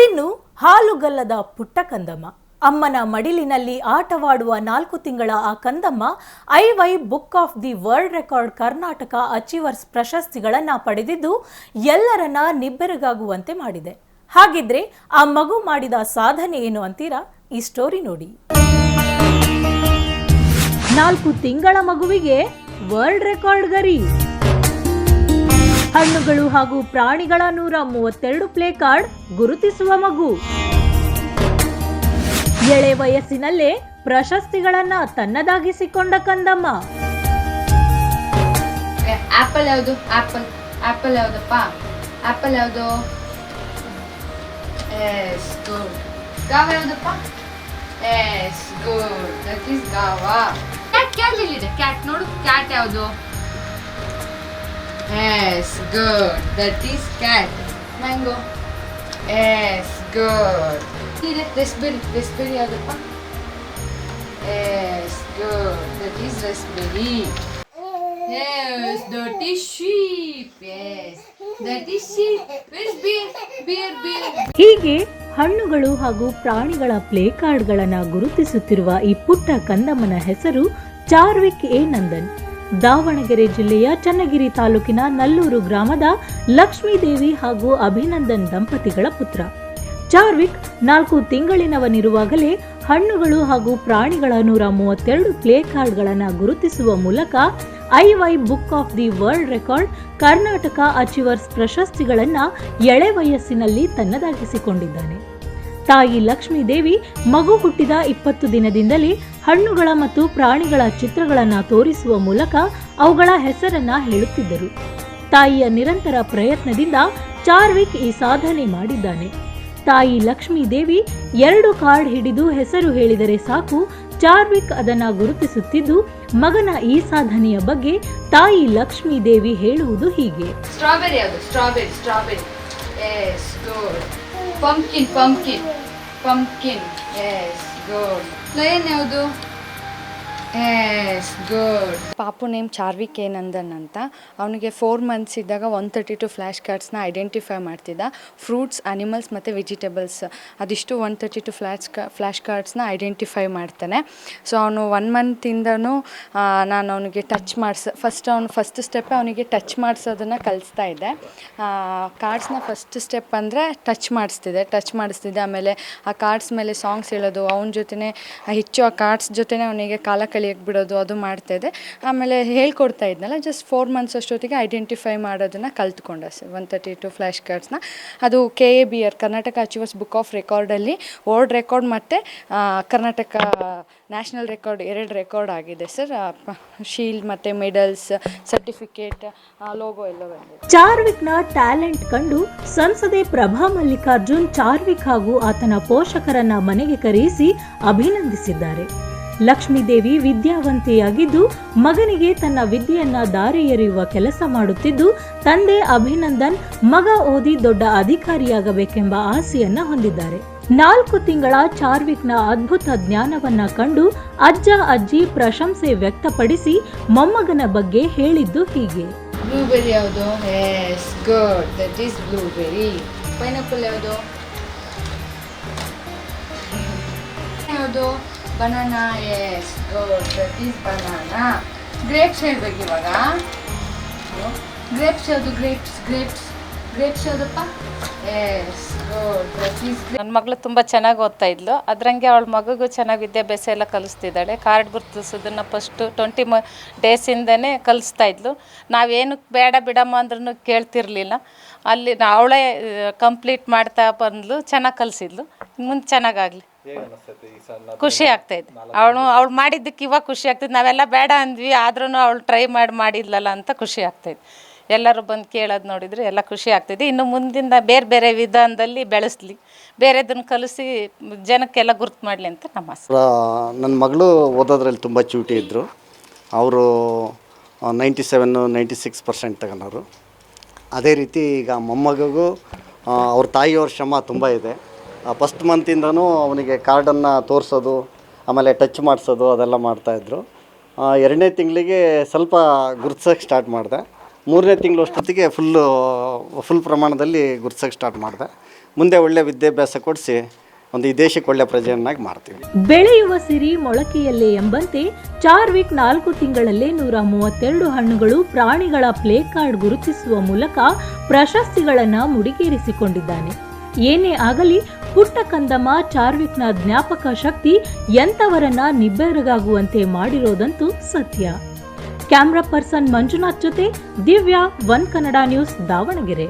ಅದಿನ್ನು ಹಾಲುಗಲ್ಲದ ಪುಟ್ಟ ಕಂದಮ್ಮ. ಅಮ್ಮನ ಮಡಿಲಿನಲ್ಲಿ ಆಟವಾಡುವ ನಾಲ್ಕು ತಿಂಗಳ ಆ ಕಂದಮ್ಮ I Y book of the world record Karnataka achievers ಪ್ರಶಸ್ತಿಗಳನ್ನ ಪಡೆದಿದ್ದು ಎಲ್ಲರನ್ನ ನಿಬ್ಬೆರಗಾಗುವಂತೆ ಮಾಡಿದೆ. ಹಾಗಿದ್ರೆ ಆ ಮಗು ಮಾಡಿದ ಸಾಧನೆ ಏನು ಅಂತೀರಾ? ಈ ಸ್ಟೋರಿ ನೋಡಿ. ನಾಲ್ಕು ತಿಂಗಳ ಮಗುವಿಗೆ ವರ್ಲ್ಡ್ ರೆಕಾರ್ಡ್ ಗರಿ. ಹಣ್ಣುಗಳು ಹಾಗೂ ಪ್ರಾಣಿಗಳ ನೂರ ಮೂವತ್ತೆರಡು ಪ್ಲೇ ಕಾರ್ಡ್ ಗುರುತಿಸುವ ಮಗು. ಎಳೆ ವಯಸ್ಸಿನಲ್ಲೇ ಪ್ರಶಸ್ತಿಗಳನ್ನ ತನ್ನದಾಗಿಸಿಕೊಂಡ ಕಂದಮ್ಮ. ಆಪಲ್ ಯಾವುದು? ಆಪಲ್. ಆಪಲ್ ಯಾವುದಪ್ಪ? ಆಪಲ್ ಯಾವುದು? ಗಾವ ಯಾವುದಪ್ಪ? Yes, good. That is guava. Cat cat ನೋಡು ಕ್ಯಾಟ್ ಯಾವುದು? Yes good that is cat mango yes good ಇದೆ raspberry. ರೆಸ್ಬೆರಿ ಯಾವುದಪ್ಪ yes good that is raspberry. Yes, dirty sheep. Yes, dirty sheep. Where's beer? Beer, beer. ಹೀಗೆ ಹಣ್ಣುಗಳು ಹಾಗೂ ಪ್ರಾಣಿಗಳ play ಕಾರ್ಡ್ಗಳನ್ನು ಗುರುತಿಸುತ್ತಿರುವ ಈ ಪುಟ್ಟ ಕಂದಮ್ಮನ ಹೆಸರು ಚಾರ್ವಿಕ್ ಎ ನಂದನ್ ದಾವಣಗೆರೆ ಜಿಲ್ಲೆಯ ಚನ್ನಗಿರಿ ತಾಲೂಕಿನ ನಲ್ಲೂರು ಗ್ರಾಮದ ಲಕ್ಷ್ಮೀದೇವಿ ಹಾಗೂ ಅಭಿನಂದನ್ ದಂಪತಿಗಳ ಪುತ್ರ. ಚಾರ್ವಿಕ್ ನಾಲ್ಕು ತಿಂಗಳಿನವನಿರುವಾಗಲೇ ಹಣ್ಣುಗಳು ಹಾಗೂ ಪ್ರಾಣಿಗಳ ನೂರ ಮೂವತ್ತೆರಡು ಪ್ಲೇ ಕಾರ್ಡ್ಗಳನ್ನು ಗುರುತಿಸುವ ಮೂಲಕ I Y book of the world record Karnataka achievers ಪ್ರಶಸ್ತಿಗಳನ್ನು ಎಳೆ ವಯಸ್ಸಿನಲ್ಲಿ ತನ್ನದಾಗಿಸಿಕೊಂಡಿದ್ದಾನೆ. ತಾಯಿ ಲಕ್ಷ್ಮೀದೇವಿ ಮಗು ಹುಟ್ಟಿದ ಇಪ್ಪತ್ತು ದಿನದಿಂದಲೇ ಹಣ್ಣುಗಳ ಮತ್ತು ಪ್ರಾಣಿಗಳ ಚಿತ್ರಗಳನ್ನು ತೋರಿಸುವ ಮೂಲಕ ಅವುಗಳ ಹೆಸರನ್ನ ಹೇಳುತ್ತಿದ್ದರು. ತಾಯಿಯ ನಿರಂತರ ಪ್ರಯತ್ನದಿಂದ ಚಾರ್ವಿಕ್ ಈ ಸಾಧನೆ ಮಾಡಿದ್ದಾನೆ. ತಾಯಿ ಲಕ್ಷ್ಮೀದೇವಿ ಎರಡು ಕಾರ್ಡ್ ಹಿಡಿದು ಹೆಸರು ಹೇಳಿದರೆ ಸಾಕು, ಚಾರ್ವಿಕ್ ಅದನ್ನು ಗುರುತಿಸುತ್ತಿದ್ದು ಮಗನ ಈ ಸಾಧನೆಯ ಬಗ್ಗೆ ತಾಯಿ ಲಕ್ಷ್ಮೀದೇವಿ ಹೇಳುವುದು ಹೀಗೆ. ಸ್ಟ್ರಾಬೆರಿ ಅದು strawberry strawberry yes good pumpkin pumpkin pumpkin yes good lion ಯಾವುದು ಎಸ್ ಗುಡ್ ಪಾಪು ನೇಮ್ ಚಾರ್ವಿಕ್ ನಂದನ್ ಅಂತ. ಅವನಿಗೆ ಫೋರ್ ಮಂತ್ಸ್ ಇದ್ದಾಗ ಒನ್ ತರ್ಟಿ ಟು ಫ್ಲ್ಯಾಶ್ ಕಾರ್ಡ್ಸ್ನ ಐಡೆಂಟಿಫೈ ಮಾಡ್ತಿದ್ದ. ಫ್ರೂಟ್ಸ್ ಅನಿಮಲ್ಸ್ ಮತ್ತು ವೆಜಿಟೇಬಲ್ಸ್ ಅದಿಷ್ಟು ಒನ್ ತರ್ಟಿ ಟು ಫ್ಲ್ಯಾಶ್ ಕಾ ಫ್ಲ್ಯಾಶ್ ಕಾರ್ಡ್ಸ್ನ ಐಡೆಂಟಿಫೈ ಮಾಡ್ತಾನೆ. ಸೊ ಅವನು ಒನ್ ಮಂತಿಂದನೂ ನಾನು ಅವನಿಗೆ ಟಚ್ ಮಾಡಿಸ್ ಫಸ್ಟ್ ಅವನು ಫಸ್ಟ್ ಸ್ಟೆಪ್ ಅವನಿಗೆ ಟಚ್ ಮಾಡಿಸೋದನ್ನು ಕಲಿಸ್ತಾ ಇದ್ದೆ. ಕಾರ್ಡ್ಸ್ನ ಫಸ್ಟ್ ಸ್ಟೆಪ್ ಅಂದರೆ ಟಚ್ ಮಾಡಿಸ್ತಿದ್ದೆ ಟಚ್ ಮಾಡಿಸ್ತಿದ್ದೆ. ಆಮೇಲೆ ಆ ಕಾರ್ಡ್ಸ್ ಮೇಲೆ ಸಾಂಗ್ಸ್ ಹೇಳೋದು, ಅವನ ಜೊತೆ ಹೆಚ್ಚು ಆ ಕಾರ್ಡ್ಸ್ ಜೊತೆ ಅವನಿಗೆ ಕಾಲ ಕಳಿಯಕ್ಕೆ ಬಿಡೋದು, ಅದು ಮಾಡ್ತಾ ಇದ್ದೆ. ಆಮೇಲೆ ಹೇಳ್ಕೊಡ್ತಾ ಇದ್ನಲ್ಲ ಜಸ್ಟ್ ಫೋರ್ ಮಂತ್ಸ್ ಅಷ್ಟೊತ್ತಿಗೆ ಐಡೆಂಟಿಫೈ ಮಾಡೋದನ್ನು ಕಲ್ತ್ಕೊಂಡೆ. Sir one thirty two flash ಕಾರ್ಡ್ಸ್ನ ಅದು K A B R Karnataka achievers book of ರೆಕಾರ್ಡಲ್ಲಿ world record ಮತ್ತು ಕರ್ನಾಟಕ ನ್ಯಾಷನಲ್ ರೆಕಾರ್ಡ್ ಎರಡು ರೆಕಾರ್ಡ್ ಆಗಿದೆ ಸರ್ ಶೀಲ್ಡ್ ಮತ್ತು ಮೆಡಲ್ಸ್ ಸರ್ಟಿಫಿಕೇಟ್ ಲೋಗೋ ಎಲ್ಲ ಬಂದಿದೆ. ಚಾರ್ವಿಕ್ನ ಟ್ಯಾಲೆಂಟ್ ಕಂಡು ಸಂಸದೆ ಪ್ರಭಾ ಮಲ್ಲಿಕಾರ್ಜುನ್ ಚಾರ್ವಿಕ್ ಹಾಗೂ ಆತನ ಪೋಷಕರನ್ನ ಮನೆಗೆ ಕರೆಯಿಸಿ ಅಭಿನಂದಿಸಿದ್ದಾರೆ. ಲಕ್ಷ್ಮೀದೇವಿ ವಿದ್ಯಾವಂತೆಯಾಗಿದ್ದು ಮಗನಿಗೆ ತನ್ನ ವಿದ್ಯೆಯನ್ನ ದಾರಿ ಎರೆಯುವ ಕೆಲಸ ಮಾಡುತ್ತಿದ್ದು, ತಂದೆ ಅಭಿನಂದನ್ ಮಗ ಓದಿ ದೊಡ್ಡ ಅಧಿಕಾರಿಯಾಗಬೇಕೆಂಬ ಆಸೆಯನ್ನ ಹೊಂದಿದ್ದಾರೆ. ನಾಲ್ಕು ತಿಂಗಳ ಚಾರ್ವಿಕ್ನ ಅದ್ಭುತ ಜ್ಞಾನವನ್ನ ಕಂಡು ಅಜ್ಜ ಅಜ್ಜಿ ಪ್ರಶಂಸೆ ವ್ಯಕ್ತಪಡಿಸಿ ಮೊಮ್ಮಗನ ಬಗ್ಗೆ ಹೇಳಿದ್ದು ಹೀಗೆ. ಬ್ಲೂಬೆರಿ ಯಾವುದು? Good that is blueberry pineapple ಯಾವುದು? ಯಾವುದು? Banana yes good that is banana grapes ಹೇಳ್ಬೇಕು ಇವಾಗ. ಗ್ರೇಪ್ಸ್ ಯಾವುದು? ಗ್ರೇಪ್ಸ್ ಗ್ರೇಪ್ಸ್ ಗ್ರೇಪ್ಸ್ ಯಾವುದಪ್ಪ ನನ್ನ ಮಗಳು ತುಂಬ ಚೆನ್ನಾಗಿ ಓದ್ತಾ ಇದ್ಲು. ಅದರಂಗೆ ಅವಳ ಮಗಗೂ ಚೆನ್ನಾಗಿ ವಿದ್ಯಾಭ್ಯಾಸ ಎಲ್ಲ ಕಲಿಸ್ತಿದ್ದಾಳೆ. ಕಾರ್ಡ್ ಗುರುತಿಸೋದನ್ನ ಫಸ್ಟು ಟ್ವೆಂಟಿ ಮ ಡೇಸಿಂದನೇ ಕಲಿಸ್ತಾ ಇದ್ಲು. ನಾವೇನಕ್ಕೆ ಬೇಡ ಬಿಡಮ್ಮ ಅಂದ್ರೂ ಕೇಳ್ತಿರ್ಲಿಲ್ಲ. ಅಲ್ಲಿ ನಾ- ಅವಳೇ ಕಂಪ್ಲೀಟ್ ಮಾಡ್ತಾ ಬಂದ್ಲು. ಚೆನ್ನಾಗಿ ಕಲಿಸಿದ್ಲು. ಮುಂದೆ ಚೆನ್ನಾಗಾಗ್ಲಿ ಖುಷಿ ಆಗ್ತಾಯಿದೆ ಅವಳು ಅವಳು ಮಾಡಿದ್ದಕ್ಕೆ ಇವಾಗ ಖುಷಿ ಆಗ್ತೈತೆ ನಾವೆಲ್ಲ ಬೇಡ ಅಂದ್ವಿ ಆದ್ರೂ ಅವಳು ಟ್ರೈ ಮಾಡಿ ಮಾಡಿದ್ಲಲ್ಲ ಅಂತ ಖುಷಿ ಆಗ್ತೈತೆ ಎಲ್ಲರೂ ಬಂದು ಕೇಳೋದು ನೋಡಿದರೆ ಎಲ್ಲ ಖುಷಿ ಆಗ್ತಿದೆ. ಇನ್ನು ಮುಂದಿನ ಬೇರೆ ಬೇರೆ ವಿಧಾನದಲ್ಲಿ ಬೆಳೆಸ್ಲಿ. ಬೇರೆದನ್ನು ಕಲಿಸಿ ಜನಕ್ಕೆಲ್ಲ ಗುರ್ತು ಮಾಡಲಿ ಅಂತ ನಮ್ಮ ಆಸೆ. ನನ್ನ ಮಗಳು ಓದೋದ್ರಲ್ಲಿ ತುಂಬ ಚೂಟಿ ಇದ್ದರು ಅವರು ninety seven ninety six percent ತಗೊಂಡವರು. ಅದೇ ರೀತಿ ಈಗ ಮೊಮ್ಮಗಗೂ ಅವ್ರ ತಾಯಿಯವ್ರ ಶ್ರಮ ತುಂಬ ಇದೆ. ಫಸ್ಟ್ ಮಂತಿಂದನೂ ಅವನಿಗೆ ಕಾರ್ಡನ್ನು ತೋರಿಸೋದು, ಆಮೇಲೆ ಟಚ್ ಮಾಡಿಸೋದು ಅದೆಲ್ಲ ಮಾಡ್ತಾಯಿದ್ರು ಎರಡನೇ ತಿಂಗಳಿಗೆ ಸ್ವಲ್ಪ ಗುರ್ತಿಸೋಕ್ಕೆ ಸ್ಟಾರ್ಟ್ ಮಾಡಿದೆ. ಮೂರನೇ ತಿಂಗಳು ಅಷ್ಟೊತ್ತಿಗೆ ಫುಲ್ಲು ಫುಲ್ ಪ್ರಮಾಣದಲ್ಲಿ ಗುರ್ಸಕ್ಕೆ ಸ್ಟಾರ್ಟ್ ಮಾಡಿದೆ. ಮುಂದೆ ಒಳ್ಳೆ ವಿದ್ಯಾಭ್ಯಾಸ ಕೊಡಿಸಿ, ಒಂದು ಈ ದೇಶಕ್ಕೆ ಒಳ್ಳೆ ಪ್ರಜೆಯನ್ನಾಗಿ ಮಾಡ್ತೀವಿ. ಬೆಳೆಯುವ ಸಿರಿ ಮೊಳಕೆಯಲ್ಲೇ ಎಂಬಂತೆ ಚಾರ್ವಿಕ್ ನಾಲ್ಕು ತಿಂಗಳಲ್ಲೇ ನೂರ ಮೂವತ್ತೆರಡು ಹಣ್ಣುಗಳು ಪ್ರಾಣಿಗಳ ಪ್ಲೇ ಕಾರ್ಡ್ ಗುರುತಿಸುವ ಮೂಲಕ ಪ್ರಶಸ್ತಿಗಳನ್ನ ಮುಡಿಗೇರಿಸಿಕೊಂಡಿದ್ದಾನೆ. ಏನೇ ಆಗಲಿ, ಪುಟ್ಟ ಕಂದಮ್ಮ ಚಾರ್ವಿಕ್ನ ಜ್ಞಾಪಕ ಶಕ್ತಿ ಎಂಥವರನ್ನ ನಿಬ್ಬೆರಗಾಗುವಂತೆ ಮಾಡಿರೋದಂತೂ ಸತ್ಯ. ಕ್ಯಾಮ್ರಾ ಪರ್ಸನ್ ಮಂಜುನಾಥ್ ಜೊತೆ ದಿವ್ಯಾ ಒನ್ ಕನ್ನಡ ನ್ಯೂಸ್ ದಾವಣಗೆರೆ.